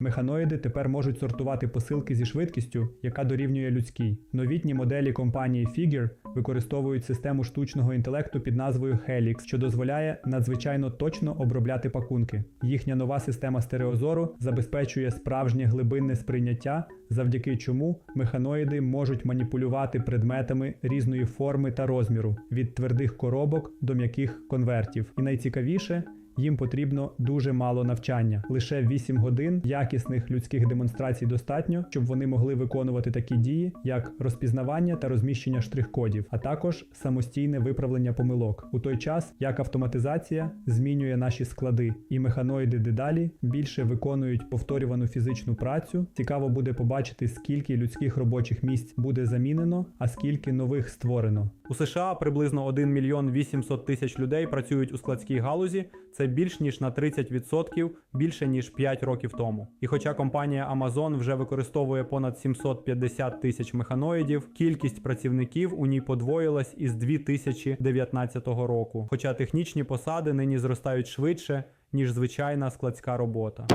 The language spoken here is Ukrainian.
Механоїди тепер можуть сортувати посилки зі швидкістю, яка дорівнює людській. Новітні моделі компанії Figure використовують систему штучного інтелекту під назвою Helix, що дозволяє надзвичайно точно обробляти пакунки. Їхня нова система стереозору забезпечує справжнє глибинне сприйняття, завдяки чому механоїди можуть маніпулювати предметами різної форми та розміру від твердих коробок до м'яких конвертів. І найцікавіше. Їм потрібно дуже мало навчання. Лише 8 годин якісних людських демонстрацій достатньо, щоб вони могли виконувати такі дії, як розпізнавання та розміщення штрих-кодів, а також самостійне виправлення помилок. У той час як автоматизація змінює наші склади, і механоїди дедалі більше виконують повторювану фізичну працю. Цікаво буде побачити, скільки людських робочих місць буде замінено, а скільки нових створено. У США приблизно 1 мільйон 800 тисяч людей працюють у складській галузі. Це більш ніж на 30% більше ніж 5 років тому. І хоча компанія Amazon вже використовує понад 750 тисяч механоїдів, кількість працівників у ній подвоїлась із 2019 року. Хоча технічні посади нині зростають швидше ніж звичайна складська робота.